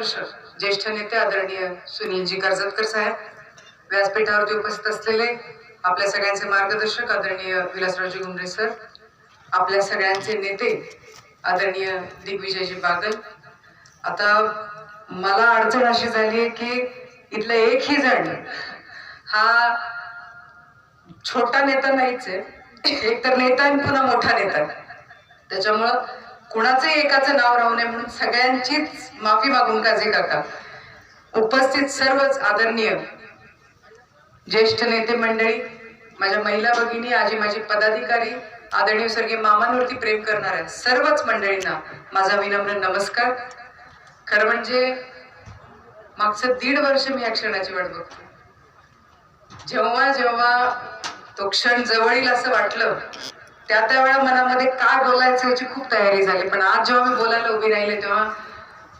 ज्येष्ठ नेते आदरणीय सुनीलजी कर्जतकर साहेब व्यासपीठावरती उपस्थित असलेले आपल्या सगळ्यांचे मार्गदर्शक आदरणीय विलासरावजी गुंडे सर आपल्या सगळ्यांचे नेते आदरणीय दिग्विजयजी बागल. आता मला अडचण अशी झाली आहे की इथलं एकही जण हा छोटा नेता नाहीच आहे. एक तर नेता आणि पुन्हा मोठा नेता. त्याच्यामुळं कुणाचंही एकाचं नाव राहू नये म्हणून सगळ्यांचीच माफी मागून काजे काका उपस्थित सर्वच आदरणीय ज्येष्ठ नेते मंडळी माझ्या महिला भगिनी आजी माझी पदाधिकारी आदरणीय स्वर्गीय मामांवरती प्रेम करणाऱ्या सर्वच मंडळींना माझा विनम्र नमस्कार. खरं म्हणजे मागचं दीड वर्ष मी या क्षणाची वाट बघतो जेव्हा जेव्हा तो क्षण जवळील असं वाटलं त्या त्या वेळा मनामध्ये काय बोलायचं याची खूप तयारी झाली. पण आज जेव्हा मी बोलायला उभी राहिले तेव्हा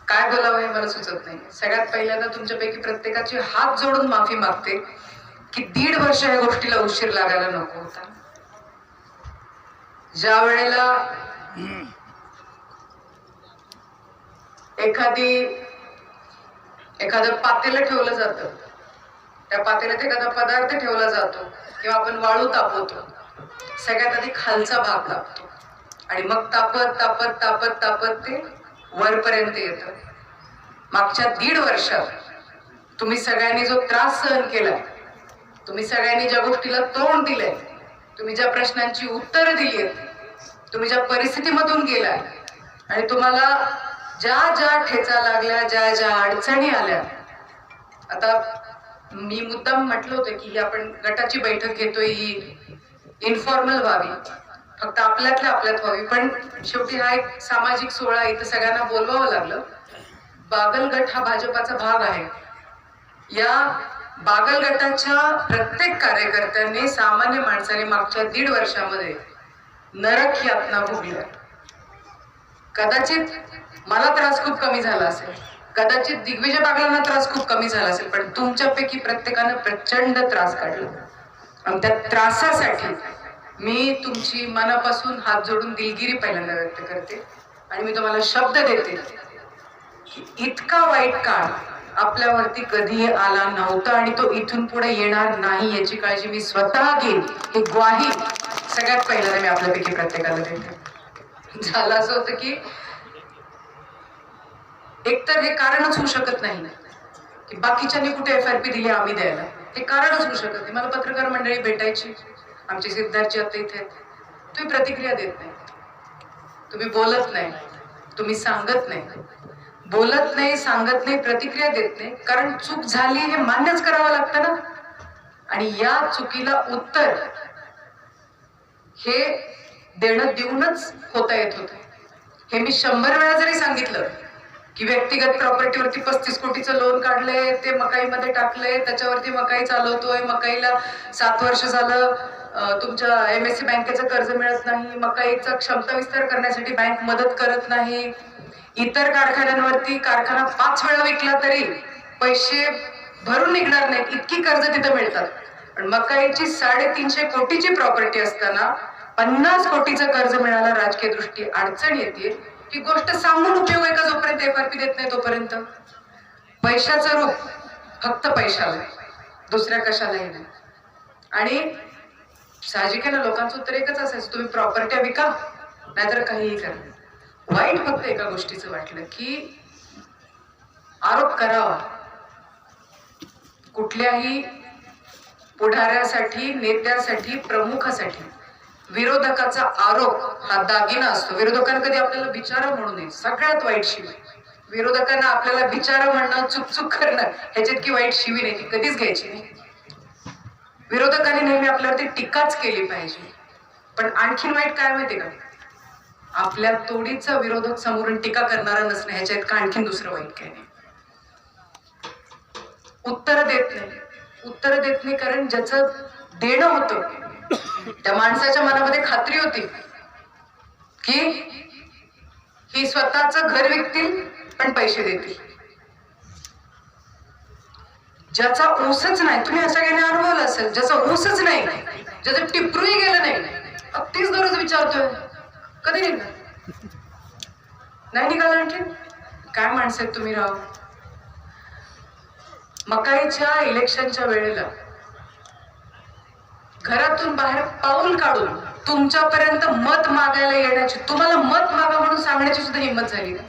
काय बोलावं हे मला सुचत नाही. सगळ्यात पहिल्यांदा तुमच्यापैकी प्रत्येकाची हात जोडून माफी मागते की दीड वर्ष या गोष्टीला उशीर लागायला नको होता. ज्या वेळेला एखादी एखादं पातेलं ठेवलं जातं त्या पातेल्यात एखादा पदार्थ ठेवला जातो किंवा आपण वाळू तापवतो सगळ्यात आधी खालचा भाग लागतो. आणि मग तापत तापत तापत तापत ते वरपर्यंत येतं. मागच्या दीड वर्षात तुम्ही सगळ्यांनी जो त्रास सहन केला तुम्ही सगळ्यांनी ज्या गोष्टीला तोंड दिलंय तुम्ही ज्या प्रश्नांची उत्तरं दिली आहेत तुम्ही ज्या परिस्थितीमधून गेलाय आणि तुम्हाला ज्या ज्या ठेचा लागल्या ज्या ज्या अडचणी आल्या आता मी मुद्दाम म्हटलं होतं की ही आपण गटाची बैठक घेतोय ही इन्फॉर्मल व्हावी. फक्त आपल्यातल्या आपल्यात व्हावी. पण शेवटी हा एक सामाजिक सोहळा इथं सगळ्यांना बोलवावं लागलं. बागल गट हा भाजपाचा भाग आहे. या बागल गटाच्या प्रत्येक कार्यकर्त्यांनी सामान्य माणसाने मागच्या दीड वर्षामध्ये नरक यातना भोगल्या. कदाचित मला त्रास खूप कमी झाला असेल. कदाचित दिग्विजय बागलांना त्रास खूप कमी झाला असेल. पण तुमच्यापैकी प्रत्येकानं प्रचंड त्रास काढला. आणि त्या त्रासासाठी मी तुमची मनापासून हात जोडून दिलगिरी पहिल्यांदा व्यक्त करते. आणि मी तुम्हाला शब्द देते की इतका वाईट काळ आपल्यावरती कधी आला नव्हता आणि तो इथून पुढे येणार नाही याची काळजी मी स्वतः घेईन. ही ग्वाही सगळ्यात पहिल्यांदा मी आपल्यापैकी प्रत्येकाला देते. झालं असं होतं की एकतर हे कारणच होऊ शकत नाही की बाकीच्यांनी कुठे एफ आर पी दिली आम्ही द्यायला. हे कारणच होऊ शकत नाही. मला पत्रकार मंडळी भेटायची. आमची सिद्धार्थची आता इथे आहेत. तुम्ही प्रतिक्रिया देत नाही. तुम्ही बोलत नाही. तुम्ही सांगत नाही. बोलत नाही सांगत नाही प्रतिक्रिया देत नाही. कारण चूक झाली हे मान्यच करावं लागतं ना? आणि या चुकीला उत्तर हे देणं देऊनच होता येत होतं. हे मी शंभर वेळा जरी सांगितलं की व्यक्तिगत प्रॉपर्टीवरती पस्तीस कोटीचं लोन काढलंय ते मकाईमध्ये टाकलंय त्याच्यावरती मकाई चालवतोय मकाईला सात वर्ष झालं तुमच्या एम एस सी बँकेचं कर्ज मिळत नाही मकाईचा क्षमता विस्तार करण्यासाठी बँक मदत करत नाही. इतर कारखान्यांवरती कारखाना पाच वेळा विकला तरी पैसे भरून निघणार नाहीत इतकी कर्ज तिथं मिळतात. पण मकाईची साडेतीनशे कोटीची प्रॉपर्टी असताना पन्नास कोटीचं कर्ज मिळायला राजकीय दृष्टी अडचण येते. ही गोष्ट सांगून उपयोग आहे का जोपर्यंत एफ आर पी देत नाही तोपर्यंत? पैशाचं रूप फक्त पैशाला. आहे. दुसऱ्या कशालाही नाही. आणि साहजिक आहे ना लोकांचं उत्तर एकच असायचं तुम्ही प्रॉपर्ट्या विका नाहीतर काहीही करा. वाईट फक्त एका गोष्टीचं वाटलं की आरोप करावा. कुठल्याही पुढाऱ्यासाठी नेत्यासाठी प्रमुखासाठी. विरोधकाचा आरोप हा दागिना असतो. विरोधकांना कधी आपल्याला बिचारा म्हणू नये. सगळ्यात वाईट शिवी. विरोधकांना आपल्याला बिचारा म्हणणं चुकचुक करणं ह्याच्यात की वाईट शिवी नाही ती कधीच घ्यायची नाही. विरोधकांनी नेहमी आपल्यावरती टीकाच केली पाहिजे. पण आणखीन वाईट काय माहिती का? आपल्या तोडीचा विरोधक समोरून टीका करणारा नसणं ह्याच्या का आणखीन दुसरं वाईट काय नाही. उत्तर देत नाही. उत्तर देत नाही कारण ज्याचं देणं होतं त्या माणसाच्या मनामध्ये खात्री होती की ही स्वतःच घर विकतील पण पैसे देतील. ज्याचा ऊसच नाही तुम्ही असं काही अनुभवलं असेल ज्याचा ऊसच नाही ज्याचं टिपरूही गेलं नाही अगदीच दररोज विचारतोय कधी निघणार नाही निघालं आणखी काय माणसं तुम्ही राव? मकाईच्या इलेक्शनच्या वेळेला घरातून बाहेर पाऊल काढून तुमच्यापर्यंत मत मागायला येण्याची तुम्हाला मत मागा म्हणून सांगण्याची सुद्धा हिंमत झाली नाही.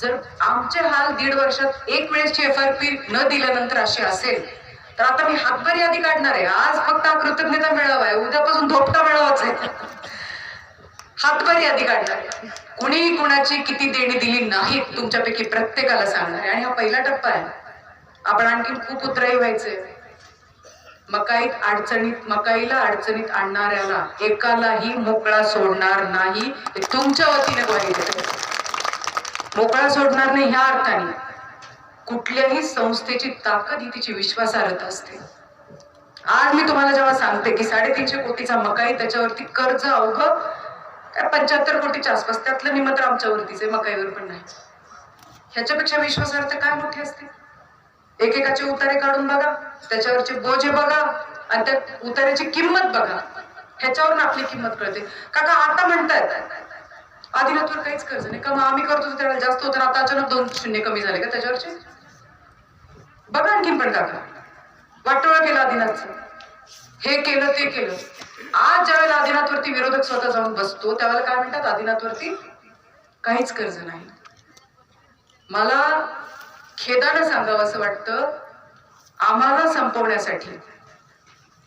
जर आमचे हाल दीड वर्षात एक वेळेसची एफ आर पी न दिल्यानंतर अशी असेल तर आता मी हातभर यादी काढणार आहे. आज फक्त हा कृतज्ञता मेळावा आहे. उद्यापासून धोपटा मेळावाच आहे. हातभर यादी काढणार आहे. कुणीही कुणाची किती देणी दिली नाहीत तुमच्यापैकी प्रत्येकाला सांगणार आहे. आणि हा पहिला टप्पा आहे. आपण आणखी खूप उतराई व्हायचंय. मकाईत अडचणीत मकाईला अडचणीत आणणाऱ्याला एकालाही मोकळा सोडणार नाही. हे तुमच्या वतीने ग्वाही मोकळा सोडणार नाही ह्या अर्थाने. कुठल्याही संस्थेची ताकद ही तिची विश्वासार्हता असते. आज मी तुम्हाला जेव्हा सांगते की साडेतीनशे कोटीचा मकाई त्याच्यावरती कर्ज अवघं काय पंच्याहत्तर कोटीच्या आसपास त्यातलं निमंत्र तर आमच्यावरतीच आहे मकाईवर पण नाही. ह्याच्यापेक्षा विश्वासार्हता काय मोठी असते? एकेकाचे उतारे काढून बघा त्याच्यावरचे बोजे बघा आणि त्या उतार्याची किंमत बघा. ह्याच्यावरून आपली किंमत कळते. काका आता म्हणतायत. आदिनाथवर काहीच कर्ज नाही. का मग आम्ही करतो त्यावेळेला जास्त होतं आता अचानक दोन शून्य कमी झाले का त्याच्यावरचे? बघा आणखीन पण काका. वाटोळा केला आदिनाथ हे केलं ते केलं. आज ज्यावेळेला आदिनाथवरती विरोधक स्वतः जाऊन बसतो त्यावेळेला काय म्हणतात? आदिनाथवरती काहीच कर्ज नाही. मला खेदानं सांगावं असं वाटतं आम्हाला संपवण्यासाठी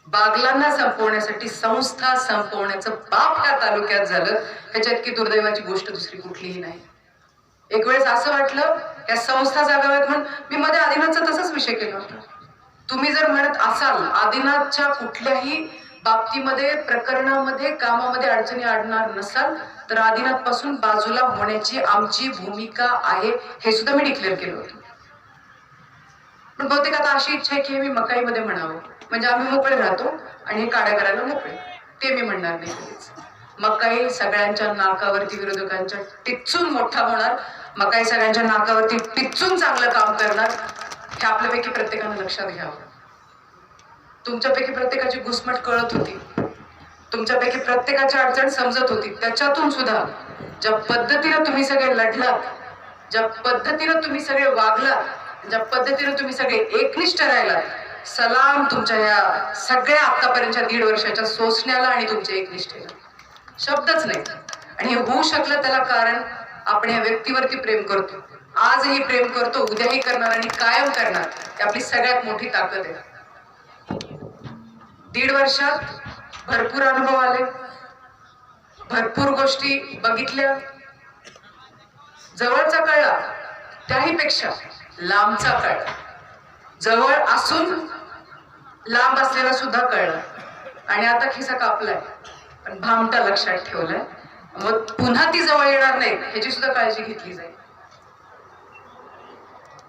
बागलांना संपवण्यासाठी संस्था संपवण्याचं बाप ह्या तालुक्यात झालं ह्याच्यात की दुर्दैवाची गोष्ट दुसरी कुठलीही नाही. एक वेळेस असं वाटलं या संस्था जागाव्यात म्हणून मी मध्ये आदिनाथचा तसाच विषय केला होता. तुम्ही जर म्हणत असाल आदिनाथच्या कुठल्याही बाबतीमध्ये प्रकरणामध्ये कामामध्ये अडचणी आणणार नसाल तर आदिनाथपासून बाजूला होण्याची आमची भूमिका आहे हे सुद्धा मी डिक्लेअर केलं होतं. पण बहुतेक आता अशी इच्छा आहे की मी मकाईमध्ये म्हणावं. म्हणजे आम्ही मोकळे राहतो आणि हे काड्या करायला मोकळे. ते मी म्हणणार नाही मकाई सगळ्यांच्या नाकावरती विरोधकांच्या टिचून मोठा होणार. मकाई सगळ्यांच्या नाकावरती टिचून चांगलं काम करणार. हे आपल्यापैकी प्रत्येकानं लक्षात घ्यावं. तुमच्यापैकी प्रत्येकाची घुसमट कळत होती. तुमच्यापैकी प्रत्येकाची अडचण समजत होती. त्याच्यातून सुद्धा ज्या पद्धतीनं तुम्ही सगळे लढलात ज्या पद्धतीनं तुम्ही सगळे वागलात ज्या पद्धतीने तुम्ही सगळे एकनिष्ठ राहिलात सलाम तुमच्या ह्या सगळ्या आतापर्यंतच्या दीड वर्षाच्या सोसण्याला आणि तुमच्या एकनिष्ठेला. शब्दच नाही. आणि हे होऊ शकलं त्याला कारण आपण या व्यक्तीवरती प्रेम करतो. आजही प्रेम करतो उद्याही करणार आणि कायम करणार ही आपली सगळ्यात मोठी ताकद आहे. दीड वर्षात भरपूर अनुभव आले. भरपूर गोष्टी बघितल्या. जवळचा कळला. त्याही पेक्षा लांबचा कळ. जवळ असून लांब असलेला सुद्धा कळला आणि आता खिसा कापलाय. पण भामटा लक्षात ठेवलाय. मग पुन्हा ती जवळ येणार नाही ह्याची सुद्धा काळजी घेतली जाईल.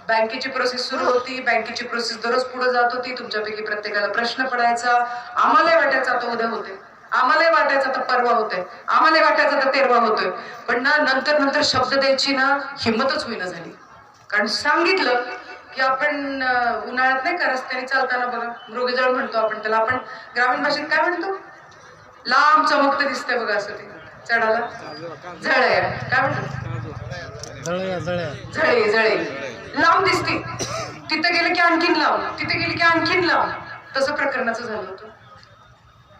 बँकेची प्रोसेस सुरू होती. बँकेची प्रोसेस दररोज पुढे जात होती. तुमच्यापैकी प्रत्येकाला प्रश्न पडायचा. आम्हालाही वाटायचा आता उद्या होते आम्हालाही वाटायचं आता परवा होतोय. आम्हालाही वाटायचं आता तेरवा होतोय. पण ना नंतर नंतर शब्द द्यायची ना हिंमतच होईना झाली. कारण सांगितलं की आपण उन्हाळ्यात नाही का रस्त्याने चालताना बघा मृगजळ म्हणतो आपण त्याला. आपण ग्रामीण भाषेत काय म्हणतो? लांब चमकतं दिसतंय बघा असं ते चढाला झळ काय म्हणतो झळे झळे. लांब दिसते. तिथं गेलं की आणखीन लांब. तिथे गेली की आणखीन लांब. तसं प्रकरणाचं झालं होतं.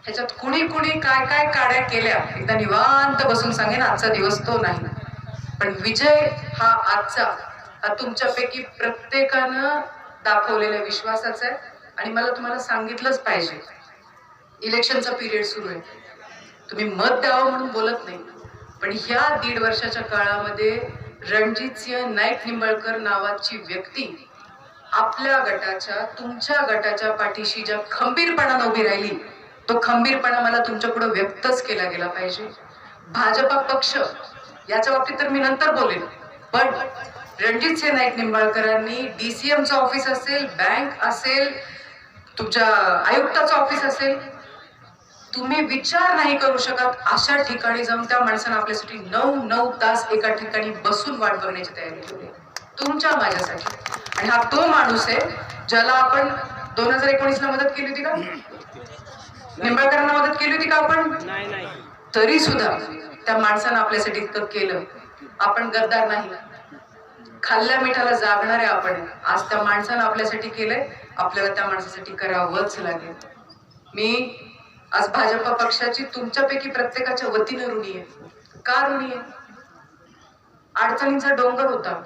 ह्याच्यात कुणी कुणी काय काय काड्या केल्या? एकदा निवांत बसून सांगेन आजचा दिवस तो नाही. पण विजय हा आजचा हा तुमच्यापैकी प्रत्येकानं दाखवलेल्या विश्वासाचा आहे आणि मला तुम्हाला सांगितलंच पाहिजे. इलेक्शनचा पिरियड सुरू आहे. तुम्ही मत द्यावं म्हणून बोलत नाही. पण ह्या दीड वर्षाच्या काळामध्ये रणजितसिंह नाईक निंबळकर नावाची व्यक्ती आपल्या गटाच्या तुमच्या गटाच्या पाठीशी ज्या खंबीरपणानं उभी राहिली तो खंबीरपणा मला तुमच्यापुढे व्यक्तच केला गेला पाहिजे. भाजपा पक्ष याच्या बाबतीत तर मी नंतर बोलेन. पण रणजितसिंह नाईक निंबाळकरांनी डीसीएमचं ऑफिस असेल बँक असेल तुमच्या आयुक्ताचं ऑफिस असेल तुम्ही विचार नाही करू शकत अशा ठिकाणी जाऊन त्या माणसानं आपल्यासाठी नऊ नऊ तास एका ठिकाणी बसून वाट बघण्याची तयारी ठेवली तुमच्या माझ्यासाठी. आणि हा तो माणूस आहे ज्याला आपण दोन हजार एकोणीस ला मदत केली होती का? निंबाळकरांना मदत केली होती का आपण? तरी सुद्धा त्या माणसानं आपल्यासाठी इतकं केलं. आपण गद्दार नाही. खाल्ल्या मिठाला जागणारे आपण. आज त्या माणसानं आपल्यासाठी केलंय आपल्याला त्या माणसासाठी करावंच लागेल. मी आज भाजप पक्षाची तुमच्यापैकी प्रत्येकाच्या वतीनं ऋणी आहे. का ऋणी आहे? अडचणींचा डोंगर होता.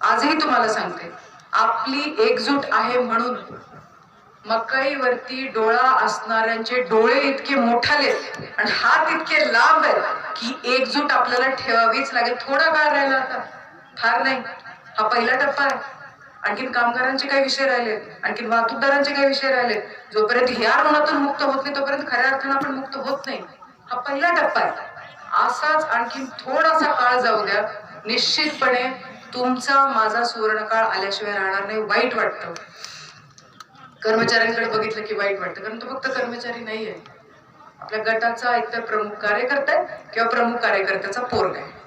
आजही तुम्हाला सांगते आपली एकजूट आहे म्हणून मकईवरती डोळा असणाऱ्यांचे डोळे इतके मोठाले आणि हात इतके लांब आहेत की एकजूट आपल्याला ठेवावीच लागेल. थोडा काळ राहिला आता. फार नाही. हा पहिला टप्पा आहे. आणखीन कामगारांचे काही विषय राहिले. आणखीन वाहतूकदारांचे काही विषय राहिले. जोपर्यंत ह्या ऋणातून मुक्त होत नाही तोपर्यंत खऱ्या अर्थानं आपण मुक्त होत नाही. हा पहिला टप्पा आहे. असाच आणखीन थोडासा काळ जाऊ द्या. निश्चितपणे तुमचा माझा सुवर्णकाळ आल्याशिवाय राहणार नाही वाईट वाटतं. कर्मचाऱ्यांकडे बघितलं की वाईट वाटतं. कारण तो फक्त कर्मचारी नाहीये. आपल्या गटाचा एकतर प्रमुख कार्यकर्ता आहे किंवा प्रमुख कार्यकर्त्याचा पोरग आहे.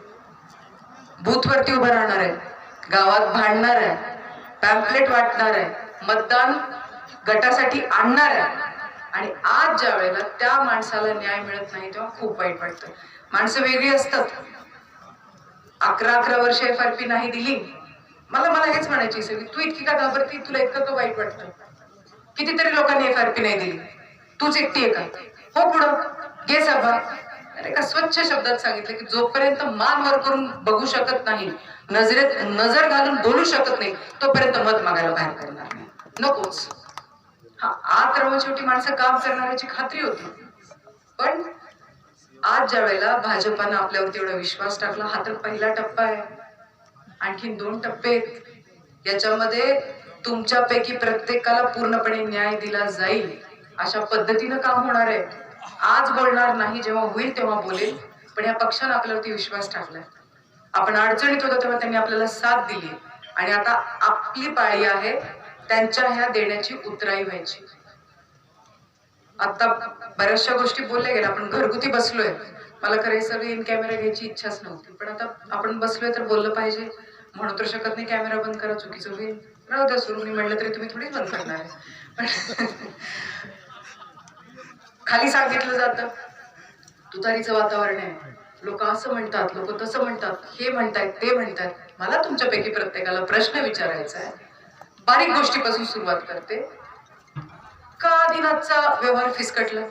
बूथवरती उभं राहणार आहे. गावात भांडणार आहे. पॅम्पलेट वाटणार आहे. मतदान गटासाठी आणणार आहे. आणि आज ज्या वेळेला त्या माणसाला न्याय मिळत नाही तेव्हा खूप वाईट वाटतं. माणसं वेगळी असतात. अकरा अकरा वर्ष एफ आर पी नाही दिली. मला मला हेच म्हणायची सगळी तू इतकी का घाबरती? तुला इतकं का वाईट वाटतं? कितीतरी लोकांनी एफ आर पी नाही दिली. तूच एकटी आहे का? हो पुढं. घे सभा अरे का स्वच्छ शब्दात सांगितलं की जोपर्यंत मान वर करून बघू शकत नाही नजरेत नजर घालून बोलू शकत नाही तोपर्यंत मत मागायला बाहेर करणार नाही. नकोच. हा आत राहून शेवटी माणसं काम करणाऱ्याची खात्री होती. पण आज ज्या वेळेला भाजपानं आपल्यावरती एवढा विश्वास टाकला हा तर पहिला टप्पा आहे. आणखीन दोन टप्पे आहेत. याच्यामध्ये तुमच्यापैकी प्रत्येकाला पूर्णपणे न्याय दिला जाईल अशा पद्धतीनं काम होणार आहे. आज बोलणार नाही जेव्हा होईल तेव्हा बोलेल पण या पक्षानं आपल्यावरती विश्वास टाकलाय आपण अडचणीत होतो तेव्हा त्यांनी आपल्याला साथ दिली. आणि आता आपली पाळी आहे त्यांच्या ह्या देण्याची उतराई व्हायची. आता बऱ्याचशा गोष्टी बोलल्या गेल्या आपण घरगुती बसलोय. मला खरे हे इन कॅमेरा घ्यायची इच्छाच नव्हती पण आता आपण बसलोय तर बोललं पाहिजे. म्हणू तर शकत नाही कॅमेरा बंद करा चुकीचं होईल. राहू द्या सुरू मी म्हणलं तरी तुम्ही थोडीच बंद करणार आहे. पण खाली सांगितलं जातं. तुतारीचं वातावरण आहे. लोक असं म्हणतात लोक तसं म्हणतात हे म्हणतायत ते म्हणतायत. मला तुमच्यापैकी प्रत्येकाला प्रश्न विचारायचा आहे. बारीक गोष्टीपासून सुरुवात करते. का आदिनाथचा व्यवहार फिसकटला?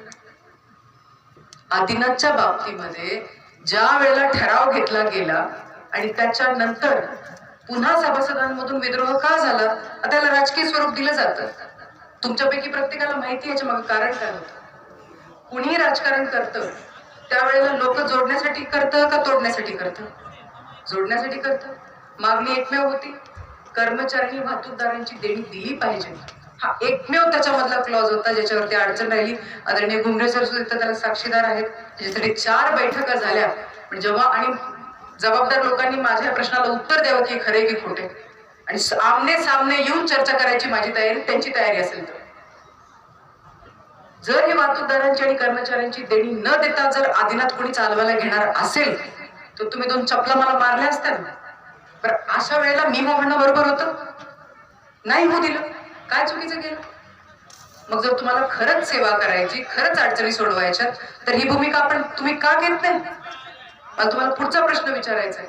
आदिनाथच्या बाबतीमध्ये ज्या वेळेला ठराव घेतला गेला आणि त्याच्यानंतर पुन्हा सभासदांमधून विद्रोह का झाला? आता त्याला राजकीय स्वरूप दिलं जातं. तुमच्यापैकी प्रत्येकाला माहिती याच्या मागे कारण काय होतं? कुणीही राजकारण करतं त्यावेळेला लोक जोडण्यासाठी करतं का तोडण्यासाठी करतं? जोडण्यासाठी करतं. मागणी एकमेव होती. कर्मचारी वाहतूकदारांची देणी दिली पाहिजे. हा एकमेव त्याच्यामधला क्लॉज होता ज्याच्यावरती अडचण राहिली. आदरणीय घुमरे सर सुद्धा त्याला साक्षीदार आहेत. त्याच्यासाठी चार बैठका झाल्या. पण जेव्हा आणि जबाबदार लोकांनी माझ्या प्रश्नाला उत्तर द्यावं की खरे की खोटे आणि आमने सामने येऊन चर्चा करायची माझी तयारी त्यांची तयारी असेल तर. जर ही वाहतूकदारांची आणि कर्मचाऱ्यांची देणी न देता जर आदिनाथ कोणी चालवायला घेणार असेल तर तुम्ही दोन चपला मला मारल्या असत्या. ना बरं अशा वेळेला मी हो म्हणणं बरोबर होतं? नाही हो दिलं. काय चुकीचं केलं? मग जर तुम्हाला खरंच सेवा करायची खरंच अडचणी सोडवायच्या तर ही भूमिका आपण तुम्ही का घेत नाही? मला तुम्हाला पुढचा प्रश्न विचारायचा आहे.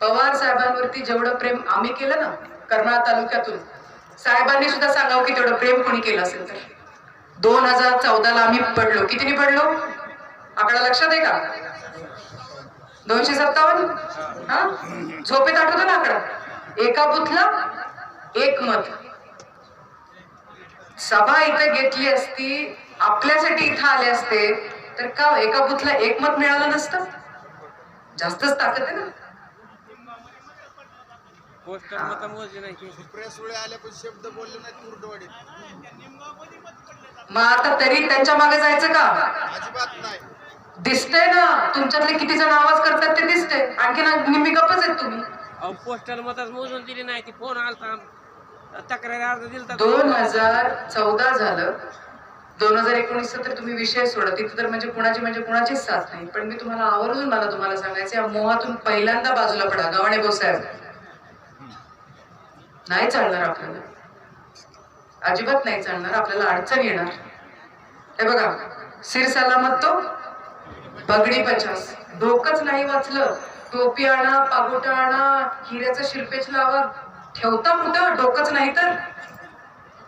पवार साहेबांवरती जेवढं प्रेम आम्ही केलं ना करमाळा तालुक्यातून साहेबांनी सुद्धा सांगावं की तेवढं प्रेम कोणी केलं असेल तर. दोन हजार चौदाला आम्ही पडलो. कितीने पडलो? आकडा लक्षात आहे का? दोनशे सत्तावन्न? हा? झोपेत आठवतो ना आकडा. एका बुथला एक मत. सभा इथे घेतली असती आपल्यासाठी इथं आले असते तर का एका बुथला एक मत मिळालं नसतं? जास्तच ताकद आहे ना? पोस्टर नाही प्रेस वेळे शब्द बोलले नाही कुरडवाडीत. मग आता तरी त्यांच्या मागे जायचं का? अजिबात नाही. दिसतंय ना तुमच्यातले किती जण आवाज करतात ते दिसतंय. आणखीन निम्मी गप्पच आहेत तुम्ही. पोस्टर मतच मोजून दिली नाही ती फोन आलता. तक्रारी अर्ज दिलता दोन हजार चौदा झालं. दोन हजार एकोणीस तर तुम्ही विषय सोडा. तिथं तर म्हणजे कुणाची म्हणजे कुणाचीच साथ नाही. पण मी तुम्हाला आवर्जून मला तुम्हाला सांगायचं या मोहातून पहिल्यांदा बाजूला पडा गव्हाणे भाऊ साहेब. नाही चालणार आपल्याला. अजिबात नाही चालणार आपल्याला अडचण येणार. हे बघा सिर सलामत तो बगडी पचास. डोकंच नाही वाचलं. टोपी आणा पागोटा आणा हिऱ्याचं शिरपेच लावा. ठेवता कुठं? डोकंच नाही तर?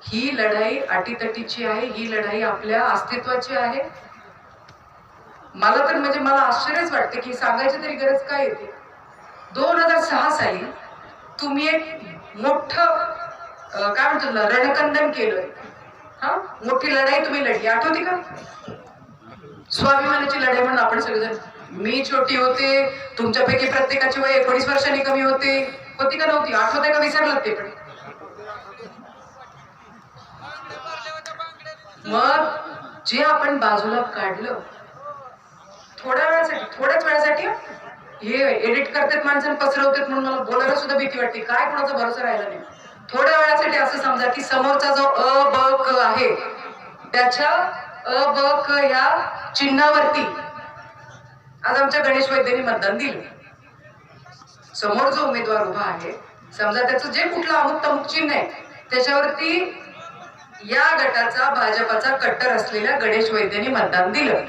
ही लढाई अटीतटीची आहे ही लढाई आपल्या अस्तित्वाची आहे. मला तर म्हणजे मला आश्चर्यच वाटते की सांगायची तरी गरज काय येते? दोन हजार सहा साली तुम्ही एक मोठं काय म्हणतो ना, रणकंदन केलंय. हा? मोठी लढाई तुम्ही लढली. आठवते का? स्वाभिमानाची लढाई म्हणून आपण सगळेजण. मी छोटी होते तुमच्यापैकी प्रत्येकाची वय एकोणीस वर्षांनी कमी होते. होती का नव्हती? आठवते का विसरलं ते पण? मग जे आपण बाजूला काढलं थोड्या वेळासाठी थोड्याच वेळासाठी हे एडिट करतात माणसं पसरवतात म्हणून मला बोलायला सुद्धा भीती वाटते. काय कोणाचा भरोसा राहिला नाही. थोड्या वेळासाठी असं समजा की समोरचा जो अ ब क आहे त्याच्या अ ब क ह्या चिन्हावरती आज आमच्या गणेश वैद्यांनी मतदान दिलं. समोर जो उमेदवार उभा आहे समजा त्याचं जे कुठलं अमुक तमुक चिन्ह आहे त्याच्यावरती या गटाचा भाजपाचा कट्टर असलेल्या गणेश वैद्यांनी मतदान दिलं.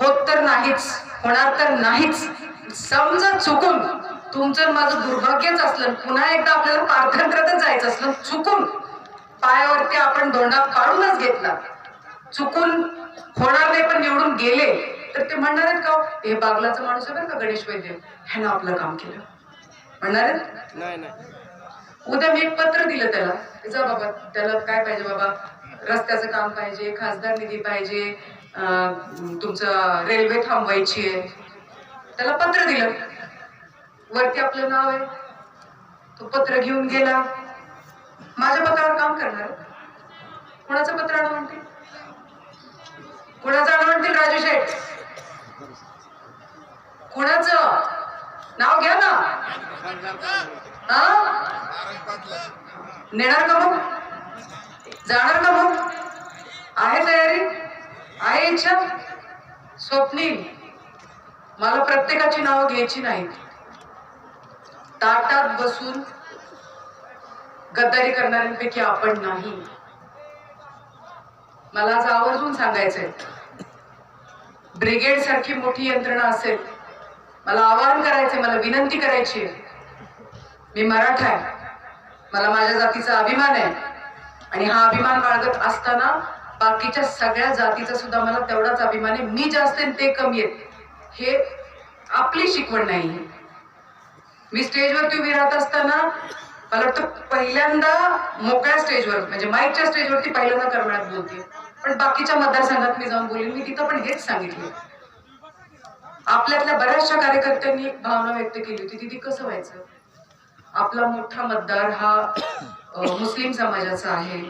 होत तर नाहीच होणार तर नाहीच. समजा चुकून तुमचं माझं दुर्भाग्यच असलं पुन्हा एकदा आपल्याला पारतंत्र्यातच जायचं असलं चुकून पायावरती आपण दोंडा काढूनच घेतला. चुकून होणार नाही पण निवडून गेले. तर ते म्हणणार आहेत का हे? बागलाचा माणूस आहे बरं का गणेश वैद्य ह्यानं आपलं काम केलं. म्हणणार आहेत नाही नाही. उद्या मी एक पत्र दिलं त्याला. जा बाबा त्याला काय पाहिजे बाबा? रस्त्याचं काम पाहिजे खासदार निधी पाहिजे अं, तुमचं रेल्वे थांबवायची आहे. त्याला पत्र दिलं. वरती आपलं नाव आहे. तो पत्र घेऊन गेला. माझ्या पत्रावर काम करणार कोणाचं पत्र आणू म्हणते? कोणाचं आणू म्हणतील राजू शेठ? कुणाचं? नाव घ्या ना. हा? नेणार का मग? जाणार का मग? आहे तयारी? आहे इच्छा? स्वप्नील मला प्रत्येकाची नावं घ्यायची नाहीत. ताटात बसून गद्दारी करणाऱ्यांपैकी आपण नाही. मला आज आवर्जून सांगायचंय. ब्रिगेड सारखी मोठी यंत्रणा असेल मला आवाहन करायचंय मला विनंती करायची आहे. मी मराठा आहे. मला माझ्या जातीचा अभिमान आहे. आणि हा अभिमान बाळगत असताना बाकीच्या सगळ्या जातीचा सुद्धा मला तेवढाच अभिमान आहे. मी जास्त आहे आणि ते कमी आहेत. हे आपली शिकवण नाही. मी स्टेजवरती उभी राहत असताना मला वाटतं पहिल्यांदा मोकळ्या स्टेजवर म्हणजे माईकच्या स्टेजवरती पहिल्यांदा करमण्यात बोलते. पण बाकीच्या मतदारसंघात मी जाऊन बोलेन. मी तिथं पण हेच सांगितलं. आपल्यातल्या बऱ्याचशा कार्यकर्त्यांनी एक भावना व्यक्त केली होती. तिथे कसं व्हायचं? आपला मोठा मतदार हा मुस्लिम समाजाचा आहे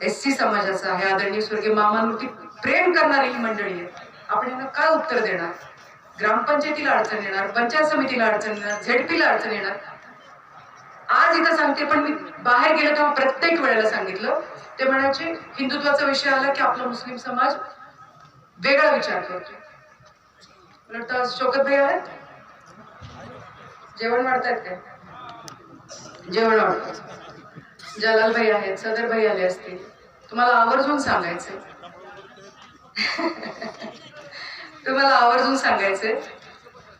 एस सी समाजाचा आहे आदरणीय स्वर्गीय मामांवरती प्रेम करणारी ही मंडळी आहे. आपण यांना काय उत्तर देणार? ग्रामपंचायतीला अडचण येणार पंचायत समितीला अडचण येणार झेडपीला अडचण येणार. आज इथं सांगते पण मी बाहेर गेलो तेव्हा प्रत्येक वेळेला सांगितलं. ते म्हणायचे हिंदुत्वाचा विषय आला की आपला मुस्लिम समाज वेगळा विचार करतो. मला शोकत भाई आहेत? जेवण वाढतायत काय? जेवण वाढत जलाल भाई आहेत सदर भाई आले असतील. तुम्हाला आवर्जून तर मला आवर्जून सांगायचंय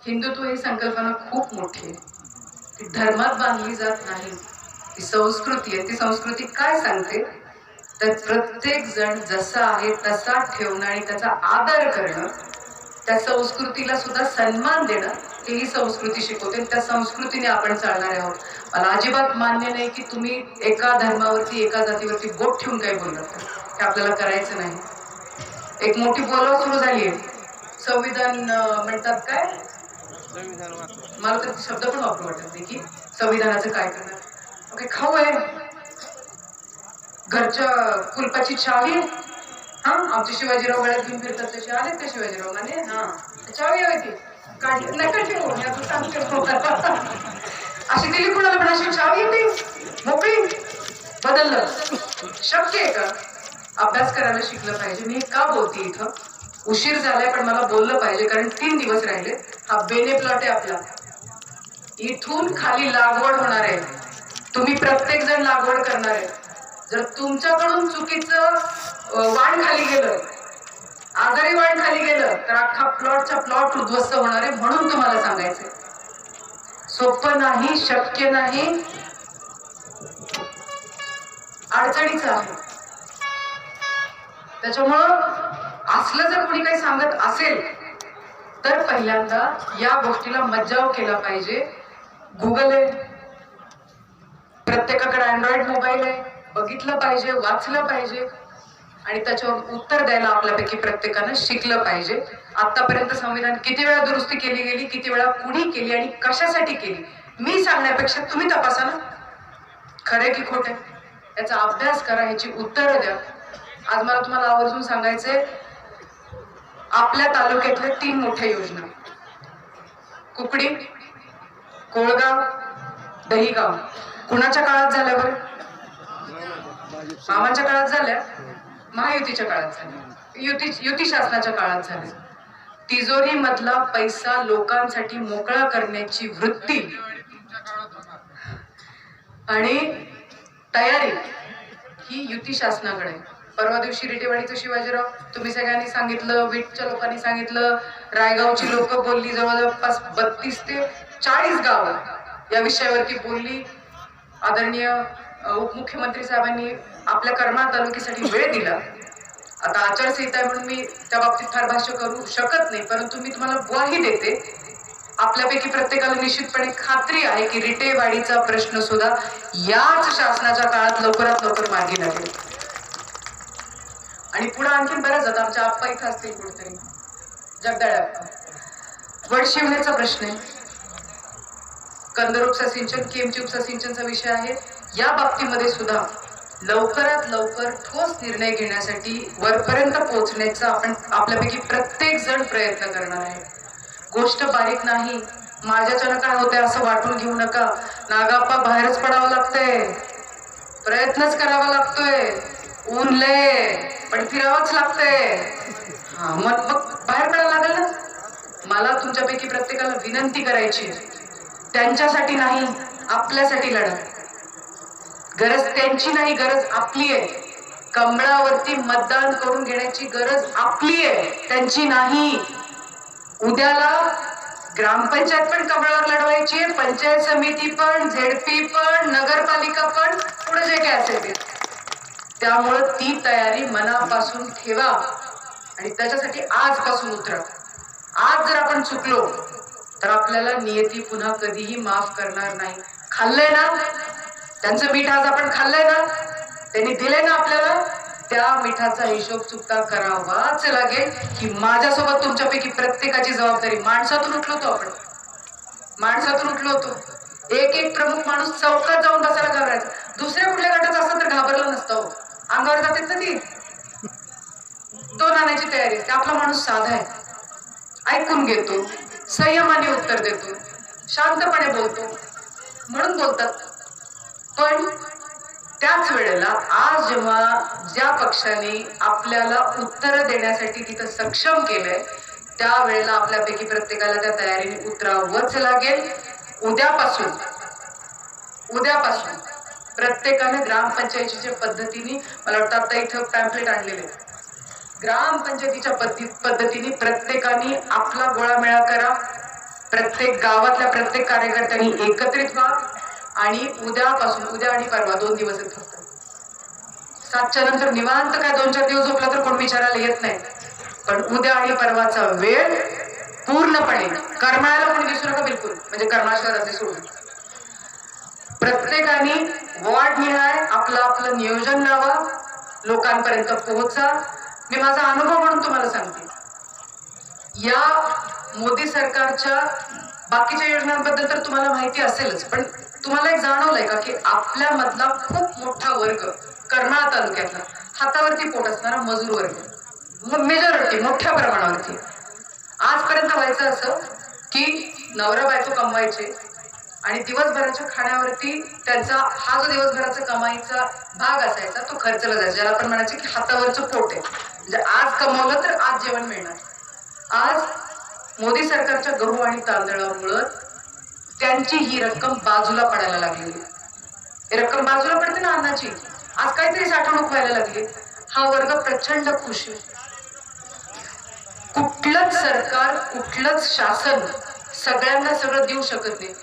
हिंदुत्व ही संकल्पना खूप मोठी आहे. ती धर्मात बांधली जात नाही ती संस्कृती आहे. ती संस्कृती काय सांगते? तर प्रत्येक जण जसा आहे तसा ठेवणं आणि त्याचा आदर करणं त्या संस्कृतीला सुद्धा सन्मान देणं हे ही संस्कृती शिकवते. त्या संस्कृतीने आपण चालणारे आहोत. मला अजिबात मान्य नाही की तुम्ही एका धर्मावरती एका जातीवरती बोट ठेवून काही बोलत हे आपल्याला करायचं नाही. एक मोठी बोलवा सुरू झाली आहे. संविधान म्हणतात काय? मला तर शब्द पण वापरू वाटत नाही की संविधानाचं काय करणार. ओके खाऊ आहे. घरच्या कुलपाची चावी. हा आमचे शिवाजीराव गळ्यात घेऊन फिरतात तसे. आलेत का शिवाजीराव? म्हणे हा. चावी हवी ती. काढली नका ठेवू. मी आता सांगते तुम्हाला. अशी दिली कुणाला पण अशी चावी येते मोकळी? बदललं. शक्य आहे का? अभ्यास करायला शिकलं पाहिजे. मी का बोलते इथं? उशीर झालाय पण मला बोललं पाहिजे कारण तीन दिवस राहिले हा बेने प्लॉट आहे आपला. इथून खाली लागवड होणार आहे. तुम्ही प्रत्येक जण लागवड करणार आहे. जर तुमच्याकडून चुकीचं वाण खाली गेलं आजारी वाण खाली गेलं तर अख्खा प्लॉटचा प्लॉट उद्ध्वस्त होणार आहे म्हणून तुम्हाला सांगायचंय. सोपं नाही शक्य नाही. अडचणीचं आहे. त्याच्यामुळं असलं जर कोणी काही सांगत असेल तर पहिल्यांदा या गोष्टीला मज्जाव केला पाहिजे. गुगल आहे. प्रत्येकाकडे अँड्रॉइड मोबाईल आहे. बघितलं पाहिजे वाचलं पाहिजे. आणि त्याच्यावर उत्तर द्यायला आपल्यापैकी प्रत्येकानं शिकलं पाहिजे. आतापर्यंत संविधान किती वेळा दुरुस्ती केली गेली किती वेळा कुणी केली आणि कशासाठी केली मी सांगण्यापेक्षा तुम्ही तपासा ना. खरे की खोटे? याचा अभ्यास करा ह्याची उत्तरं द्या. आज मला तुम्हाला आवर्जून सांगायचंय आपल्या तालुक्यातल्या तीन मोठ्या योजना. कुकडी कोळगाव दहीगाव. कुणाच्या काळात झाल्या बरं? मामाच्या काळात झाल्या? महायुतीच्या काळात झाल्या. युती युती शासनाच्या काळात झाल्या. तिजोरी मधला पैसा लोकांसाठी मोकळा करण्याची वृत्ती. आणि तयारी ही युती शासनाकडे आहे. परवा दिवशी रिटेवाडीचं शिवाजीराव तुम्ही सगळ्यांनी सांगितलं विटच्या लोकांनी सांगितलं रायगावची लोक बोलली जवळपास बत्तीस ते चाळीस गाव या विषयावरती बोलली. आदरणीय उपमुख्यमंत्री साहेबांनी आपल्या कर्मा तालुक्यासाठी वेळ दिला. आता आचारसंहिता आहे म्हणून मी त्या बाबतीत फार भाष्य करू शकत नाही परंतु मी तुम्हाला ग्वाही देते. आपल्यापैकी प्रत्येकाला निश्चितपणे खात्री आहे की रिटेवाडीचा प्रश्न सुद्धा याच शासनाच्या काळात लवकरात लवकर मार्गी लागेल. आणि पुढे आणखीन बऱ्याच जातात आमच्या आप्पा इथं असतील कुठेतरी. जगदाळे आप्पा. वडशिवण्याचा प्रश्न आहे. कंदरूपचा सिंचन केमची उपसा सिंचनचा विषय आहे. या बाबतीमध्ये सुद्धा लवकरात लवकर ठोस निर्णय घेण्यासाठी वरपर्यंत पोहोचण्याचा आपण आपल्यापैकी प्रत्येक जण प्रयत्न करणार आहे. गोष्ट बारीक नाही. माझ्याच्यानं काय होतंय असं वाटून घेऊ नका. नागाप्पा बाहेरच पडावं लागतंय. प्रयत्नच करावा लागतोय. ऊन लय पण फिरावंच लागतंय. हा मग मग बाहेर पडायला लागेल ना? मला तुमच्यापैकी प्रत्येकाला विनंती करायची आहे. त्यांच्यासाठी नाही आपल्यासाठी लढा गरज त्यांची नाही गरज आपली आहे. कमळावरती मतदान करून घेण्याची गरज आपली आहे. त्यांची नाही. उद्याला ग्रामपंचायत पण कमळावर लढवायची आहे पंचायत समिती पण झेडपी पण नगरपालिका पण पुढे जे काय असेल ते. त्यामुळं ती तयारी मनापासून ठेवा आणि त्याच्यासाठी आजपासून उतरा. आज जर आपण चुकलो तर आपल्याला नियती पुन्हा कधीही माफ करणार नाही. खाल्लंय ना? त्यांचं मीठ आज आपण खाल्लंय ना? त्यांनी दिले ना आपल्याला? त्या मिठाचा हिशोब चुकता करावाच लागेल की माझ्यासोबत तुमच्यापैकी प्रत्येकाची जबाबदारी माणसातून उठलो होतो आपण. माणसातून उठलो होतो एक एक प्रमुख माणूस चौकात जाऊन बसायला घाबरायचा दुसऱ्या कुठल्या गटाचा असता तर घाबरला नसतं हो. अंगावर जातात ना ती दोन आणायची तयारी असते आपला माणूस साधा आहे. ऐकून घेतो संयमाने उत्तर देतो शांतपणे बोलतो. म्हणून बोलतात पण त्याच वेळेला आज जेव्हा ज्या पक्षाने आपल्याला उत्तर देण्यासाठी तिथं सक्षम केलंय त्यावेळेला आपल्यापैकी प्रत्येकाला त्या तयारीने उतरावंच लागेल. उद्यापासून उद्यापासून प्रत्येकाने ग्रामपंचायतीच्या पद्धतीने मला वाटतं आता इथं पॅम्पलेट आणलेले आहे. ग्रामपंचायतीच्या पद्धतीने प्रत्येकाने आपला गोळामेळा करा. प्रत्येक गावातल्या प्रत्येक कार्यकर्त्यांनी एकत्रित व्हा आणि उद्यापासून उद्या आणि परवा दोन दिवस आहेत फक्त. सातच्या नंतर निवांत काय दोन चार दिवस झोपला तर कोण विचारायला येत नाही. पण उद्या आणि परवाचा वेळ पूर्णपणे करमाळ्याला कोणी दिसू नका बिलकुल. म्हणजे करमाळ शहरातले सोडून. प्रत्येकाने वॉर्ड निहाय आपलं आपलं नियोजन लावा. लोकांपर्यंत पोहोचा. मी माझा अनुभव म्हणून तुम्हाला सांगते. या मोदी सरकारच्या बाकीच्या योजनांबद्दल तर तुम्हाला माहिती असेलच पण तुम्हाला एक जाणवलंय का की आपल्या मधला खूप मोठा वर्ग कर्नाळा तालुक्यातला हातावरती पोट असणारा मजूर वर्ग मेजॉरिटी मोठ्या प्रमाणावरती. आजपर्यंत व्हायचं असं की नवरा बायको कमवायचे आणि दिवसभराच्या खाण्यावरती त्यांचा हा जो दिवसभराचा कमाईचा भाग असायचा तो खर्चला जायचा ज्याला आपण म्हणायचं की हातावरचं पोट आहे. म्हणजे आज कमवलं तर आज जेवण मिळणार. आज मोदी सरकारच्या गहू आणि तांदळामुळं त्यांची ही रक्कम बाजूला पडायला लागलेली ही रक्कम बाजूला पडते ना अन्नाची? आज काहीतरी साठवणूक व्हायला लागली. हा वर्ग प्रचंड खुश आहे. कुठलंच सरकार कुठलंच शासन सगळ्यांना सगळं देऊ शकत नाही.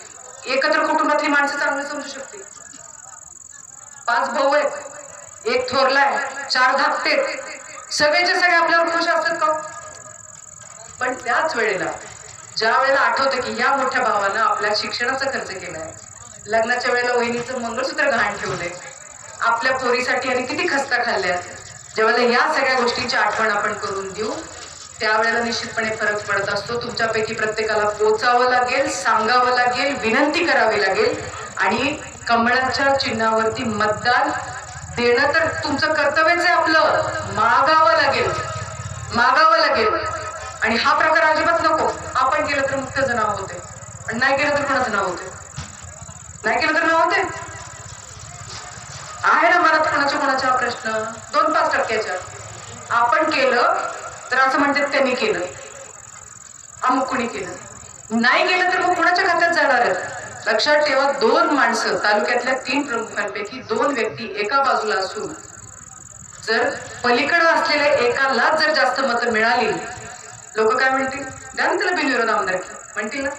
एकत्र कुटुंबातली माणसं चांगलं समजू शकते. पाच भाऊ आहेत. एक थोरलाय चार धाकटे सगळेचे सगळे आपल्यावर खुश असतात का हो? पण त्याच वेळेला ज्या वेळेला आठवतं की या मोठ्या भावानं आपल्या शिक्षणाचा खर्च केलाय लग्नाच्या वेळेला वहिनीचं मंगळसूत्र घाण ठेवलंय. आपल्या पोरीसाठी आणि किती खस्ता खाल्ल्या ज्यावेळेला या सगळ्या गोष्टींची आठवण आपण करून देऊ त्यावेळेला निश्चितपणे फरक पडत असतो. तुमच्यापैकी प्रत्येकाला पोचावं लागेल सांगावं लागेल विनंती करावी लागेल आणि कमळाच्या चिन्हावरती मतदान देणं तर तुमचं कर्तव्यच आहे आपलं. मागावं लागेल. मागावं लागेल. आणि हा प्रकार अजिबात नको. आपण केलं तर मुक्त जण होते आणि नाही केलं तर कोणाचं नाव होते नाही केलं तर नाव होते आहे ना मनात कोणाच्या कोणाचा प्रश्न? दोन पाच टक्क्याच्या. आपण केलं तर असं म्हणतात त्यांनी केलं. अमुक कुणी केलं. नाही गेलं तर मग कोणाच्या खात्यात जाणार लक्षात ठेवा दोन माणसं तालुक्यातल्या तीन प्रमुखांपैकी दोन व्यक्ती एका बाजूला असून जर पलीकडं असलेल्या एकालाच जर जास्त मतं मिळाली लोक काय म्हणतील? द्या ना त्याला बिनविरोध आमदारकी म्हणतील ना.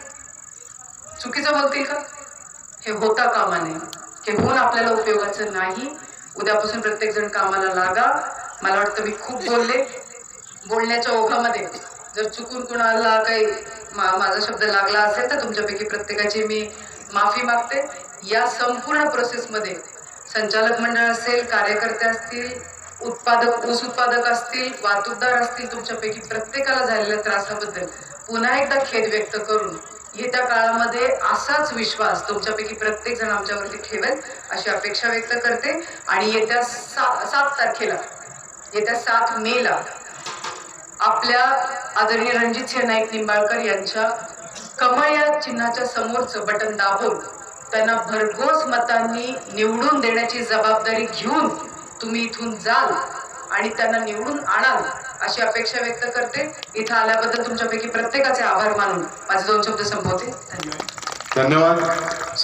चुकीचं बोलतील का? हे होता कामा नये. हे होऊन आपल्याला उपयोगाचं नाही. उद्यापासून प्रत्येक जण कामाला लागा. मला वाटतं मी खूप बोलले. बोलण्याच्या ओघामध्ये जर चुकून कुणाला काही मा- माझा शब्द लागला असेल तर तुमच्यापैकी प्रत्येकाची मी माफी मागते. या संपूर्ण प्रोसेसमध्ये संचालक मंडळ असेल कार्यकर्ते असतील उत्पादक ऊस उत्पादक असतील वाहतूकदार असतील तुमच्यापैकी प्रत्येकाला झालेल्या त्रासाबद्दल पुन्हा एकदा खेद व्यक्त करून येत्या काळामध्ये असाच विश्वास तुमच्यापैकी प्रत्येक जण आमच्यावरती ठेवेल अशी अपेक्षा व्यक्त करते. आणि येत्या सा सात तारखेला येत्या सात मेला आपल्या आदरणीय रणजितसिंह नाईक निंबाळकर यांच्या कमळ या चिन्हाच्या समोरचं बटन दाबून त्यांना भरघोस मतांनी निवडून देण्याची जबाबदारी घेऊन तुम्ही इथून जाल आणि त्यांना निवडून आणाल अशी अपेक्षा व्यक्त करते. इथं आल्याबद्दल तुमच्यापैकी प्रत्येकाचे आभार मानून माझे दोन शब्द संपवते. धन्यवाद. धन्यवाद.